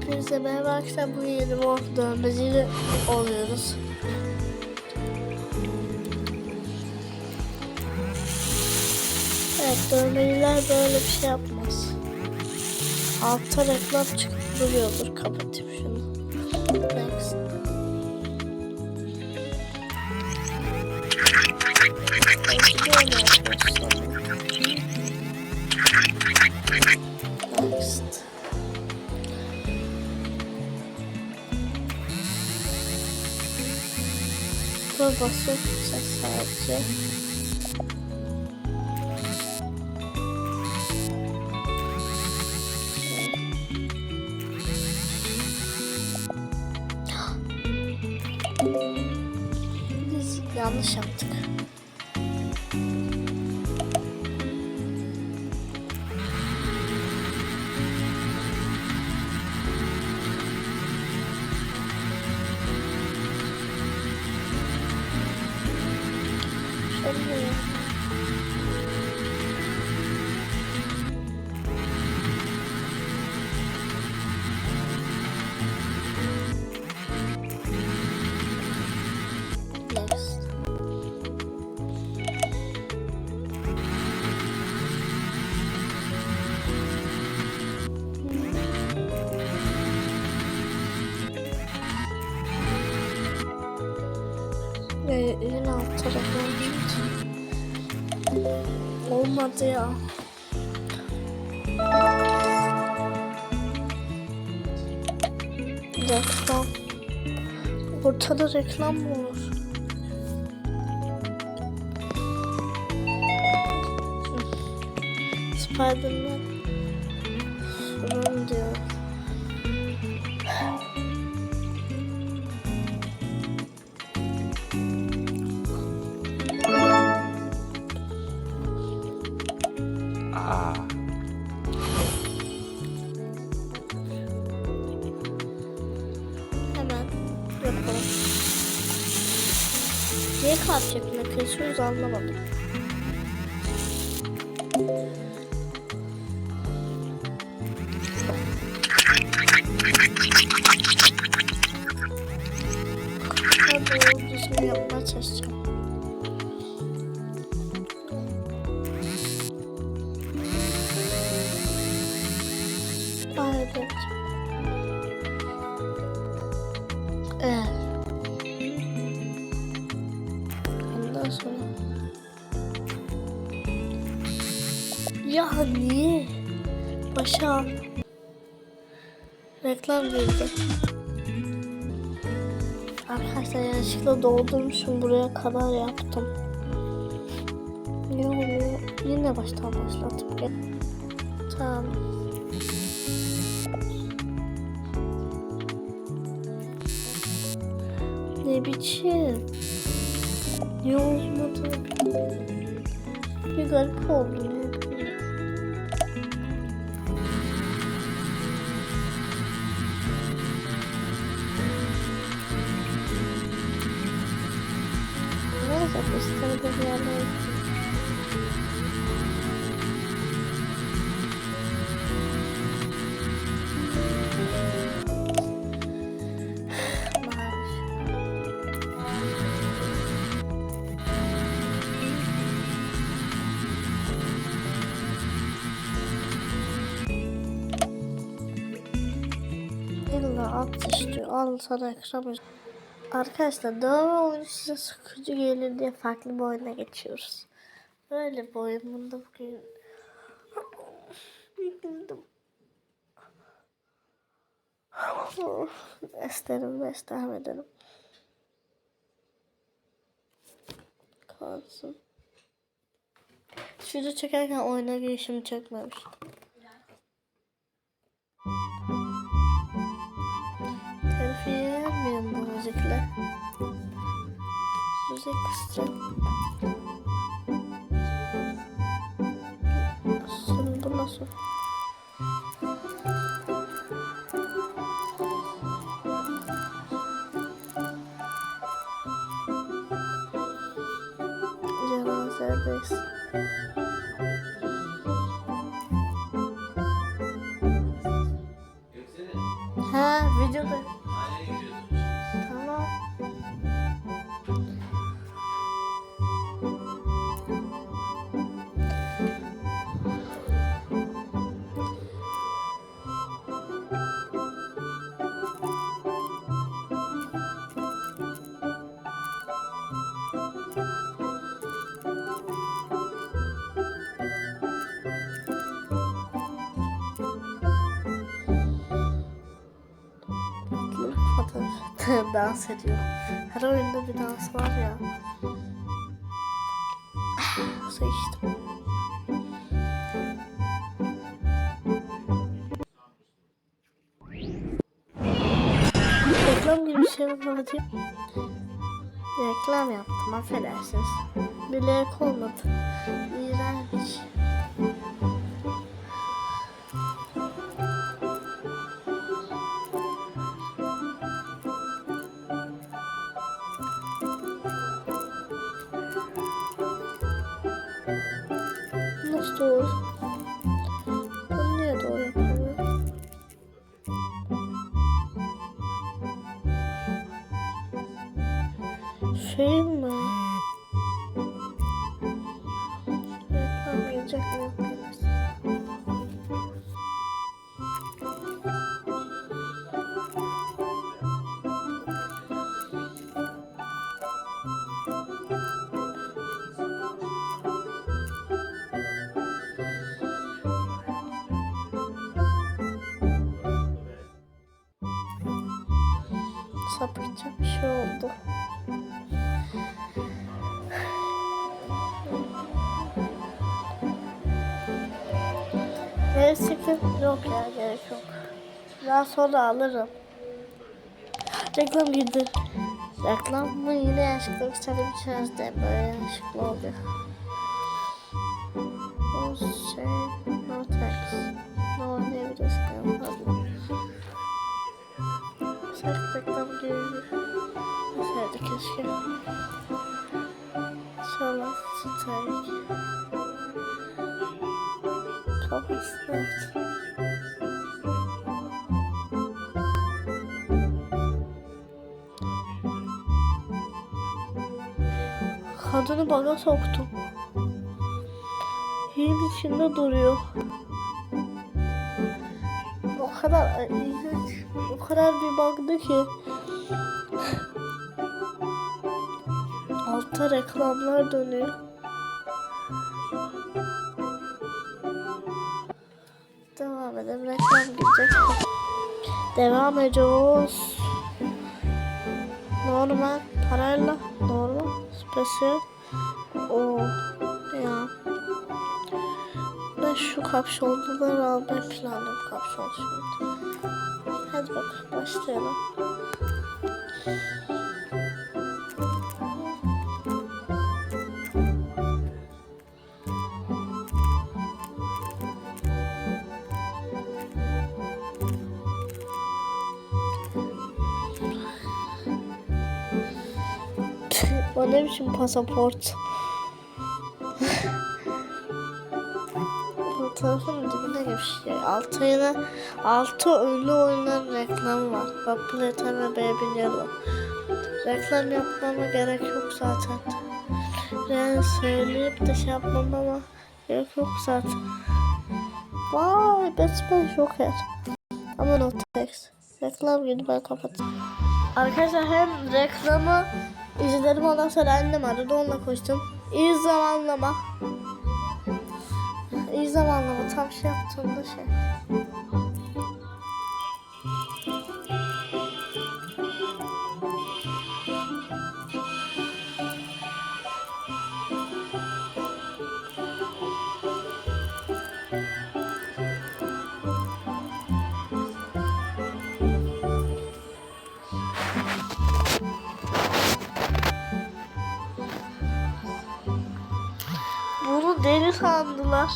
Hepinize merhaba arkadaşlar. Bugün yeni morf dövmeciyle oluyoruz. Evet dövmeciler böyle bir şey yapmaz. Altta reklam çıkıp duruyordur. Kapatayım şunu. Next. Next. Okul basıp ses. you. Ve yine alt tarafı. Olmadı ya. Reklam. Ortada reklam mı olur? Spiderman. Niye kalp kesiyoruz anlamadım. Niye? Başa Reklam girdi. Arkadaşlar yanlışlıkla doldurmuşum. Buraya kadar yaptım. Ne oluyor? Yine baştan başlatıp gel. Tamam. Ne biçim? Ne olmadı? Bir garip oldu. Al sana ekran. Arkadaşlar dövme oyunu size sıkıcı gelir diye farklı bir oyuna geçiyoruz. Böyle bir oyun. Bugün Yıkıldım. İsterim ve devam edelim. Kalsın. Şurada çekerken oyuna girişimi çekmemiştim. Müzikle. Müzik kısacağım. Şimdi bu nasıl? Cenazedeyiz. Ha dans ediyor. Her oyunda bir dans var ya. Su içtim. Reklam gibi bir şey kapatayım? Reklam yaptım affedersiniz. Bilerek olmadı. İğrenç. Şey mi? Neyse ki yok ya gerek yok. Daha sonra alırım. Reklam girdi. Reklam mı yine yanlışlıkla tane bir çözde böyle yanlışlıkla oluyor. O şey no text. No ne bir pardon. Sert reklam girdi. Mesela keşke. Sonra steak. Kafası evet. Kadını bana soktum. Yerin içinde duruyor. O kadar o kadar bir baktı ki. Altta reklamlar dönüyor. Gidecek. Devam ediyoruz. Normal parayla normal spesiyel. O ya. Ben şu kapşonluları almayı planlıyorum kapşon şimdi. Hadi bak başlayalım. O ne biçim pasaport? Fotoğrafın dibine girmiş. Altı yine altı ünlü oyunların reklamı var. Bak ve Baby Yellow. Reklam yapmama gerek yok zaten. Yani söyleyip de şey yapmam ama gerek yok zaten. Vay Batman Joker. Ama no text. Reklam günü ben kapatayım. Arkadaşlar hem reklamı izledim ondan sonra annem aradı onunla koştum. İyi zamanlama. İyi zamanlama tam şey yaptığımda şey. Sandılar.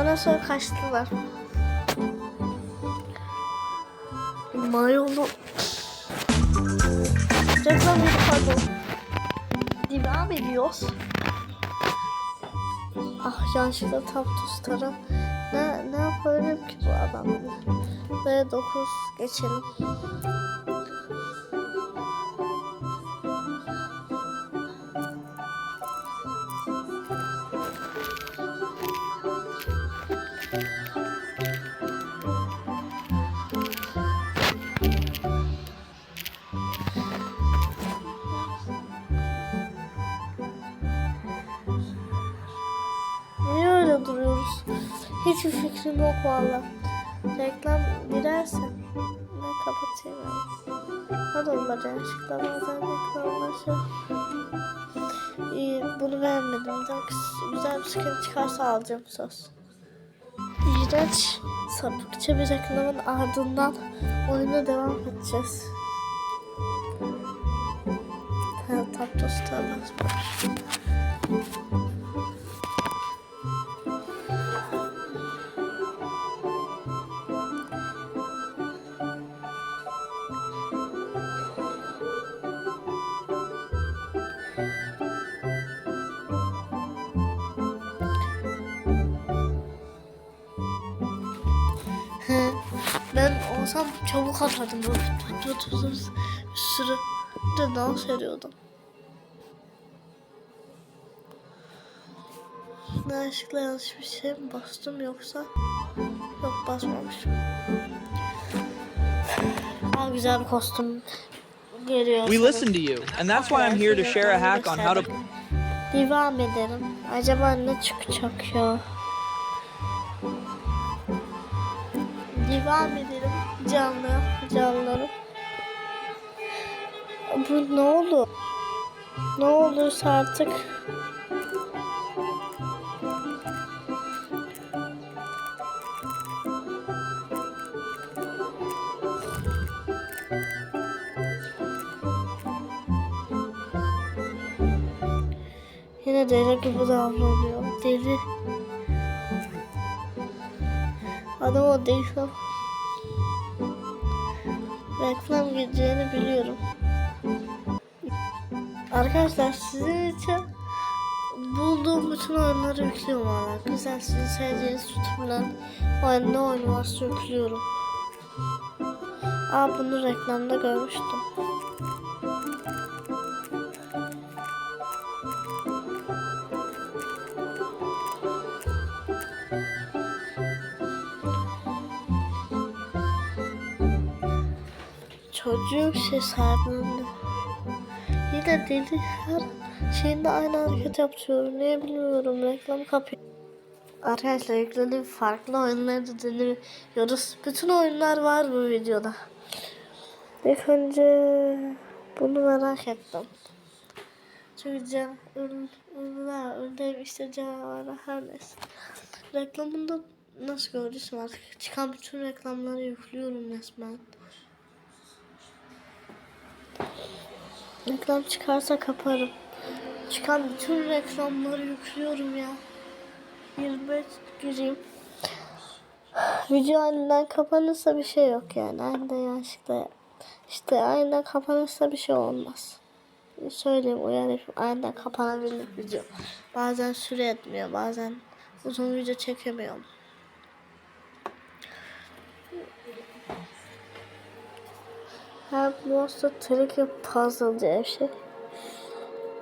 Ondan sonra kaçtılar. Mayolu. Reklam yedi pardon. Devam ediyoruz. Ah yanlışlıkla tam tutarım. Ne, ne yapabilirim ki bu adamla? ve 9 geçelim. Fikrim yok valla. Reklam girerse ben kapatayım yani. Hadi onları yanlışlıkla bazen reklamlar şey. İyi, bunu beğenmedim. Daha güzel bir skin çıkarsa alacağım söz. İğrenç sapıkça bir reklamın ardından oyuna devam edeceğiz. Ha, Taptos'ta basmış. Olsam çabuk atardım böyle tut tut tut tut bir sürü de dans ediyordum. Yanlışlıkla yanlış bir şey mi bastım yoksa yok basmamışım. Daha güzel bir kostüm geliyor. We listen to you, and that's why I'm here to share a hack on how to. Devam edelim. Acaba ne çıkacak ya? Devam edelim canlı canlılarım. Bu ne oldu? Ne olursa artık Yine deli gibi davranıyor. Deli. Adam o değil. Reklam gireceğini biliyorum. Arkadaşlar sizin için bulduğum bütün oyunları yüklüyorum. Güzel sizin sevdiğiniz tutumlar oyun ne oyun varsa yüklüyorum. Aa bunu reklamda görmüştüm. Çocuğum şey sahiplendi. Yine deli her şeyinde aynı hareket yapıyorum. Niye bilmiyorum. Reklam kapıyor. Arkadaşlar yüklediğim farklı oyunları deniyoruz. Bütün oyunlar var bu videoda. İlk önce bunu merak ettim. Çünkü can, ürün, ürünler, ürünler işte canavarlar her neyse. Reklamında nasıl gördüysem artık çıkan bütün reklamları yüklüyorum resmen. Reklam çıkarsa kaparım. Çıkan bütün reklamları yüklüyorum ya. 25 gireyim. Video aniden kapanırsa bir şey yok yani. Aniden yanlışlıkla işte aniden kapanırsa bir şey olmaz. Söyleyeyim uyarayım. Aniden kapanabilir video. Bazen süre etmiyor. Bazen uzun video çekemiyorum. Help Monster Tricky Puzzle diye bir şey.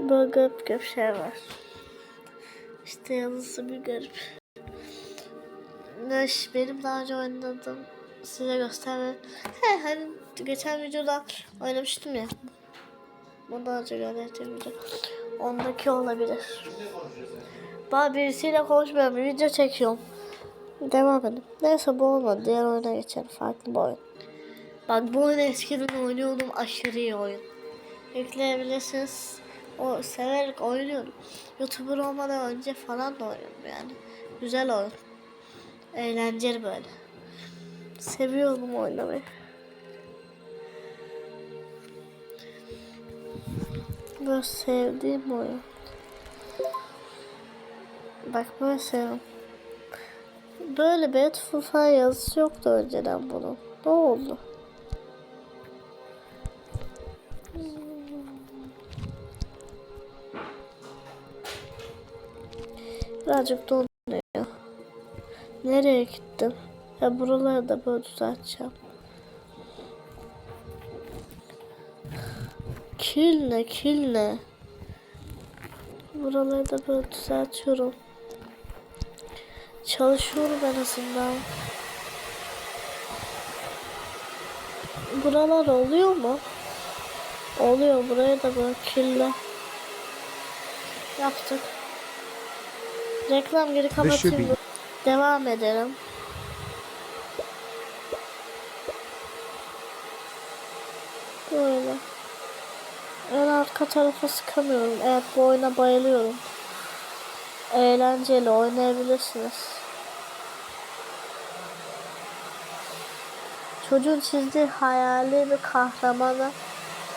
Böyle garip garip şey var. İşte yazısı bir garip. Ne iş- Benim daha önce oynadığım size gösterme. He hani geçen videoda oynamıştım ya. Bu daha önce gönderdiğim video. Ondaki olabilir. Daha birisiyle konuşmuyorum. Bir video çekiyorum. Devam edin. Neyse bu olmadı. Diğer oyuna geçelim. Farklı bir oyun. Bak bu oyunu eskiden oynuyordum. Aşırı iyi oyun. Yükleyebilirsiniz. O severek oynuyorum. Youtuber olmadan önce falan da oynuyorum yani. Güzel oyun. Eğlenceli böyle. Seviyorum oynamayı. Böyle sevdiğim oyun. Bak böyle seviyorum. Böyle falan yazısı yoktu önceden bunun. Ne oldu? Birazcık donuyor. Nereye gittim? Ya buraları da böyle düzelteceğim. Kil ne kil ne? Buraları da böyle düzeltiyorum. Çalışıyorum en azından. Buralar oluyor mu? Oluyor. Buraya da böyle kirli. Yaptık. Reklam geri kapatayım. Devam edelim. Böyle. En arka tarafa sıkamıyorum. Evet bu oyuna bayılıyorum. Eğlenceli oynayabilirsiniz. Çocuğun çizdiği hayali bir kahramanı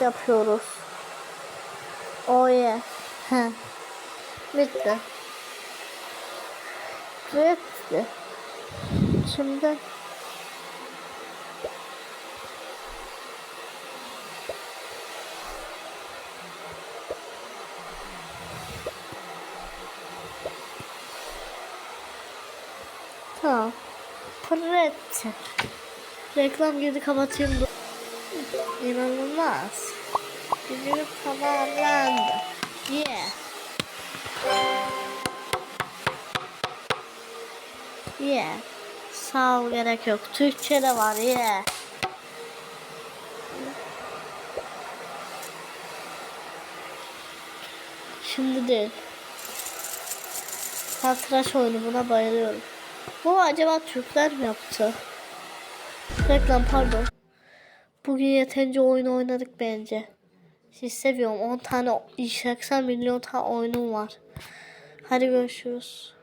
yapıyoruz. Oh yeah. Bitti. Bitti. Şimdi Tamam. Pretti. Reklam girdi kapatayım. İnanılmaz. Gücüm tamamlandı. Yeah. Yeah. Sağ ol gerek yok. Türkçe de var. Yeah. Şimdi değil. Satranç oyunu buna bayılıyorum. Bu acaba Türkler mi yaptı? Reklam pardon. Bugün yeterince oyun oynadık bence. Siz seviyorum. 10 tane 80 milyon tane oyunum var. Hadi görüşürüz.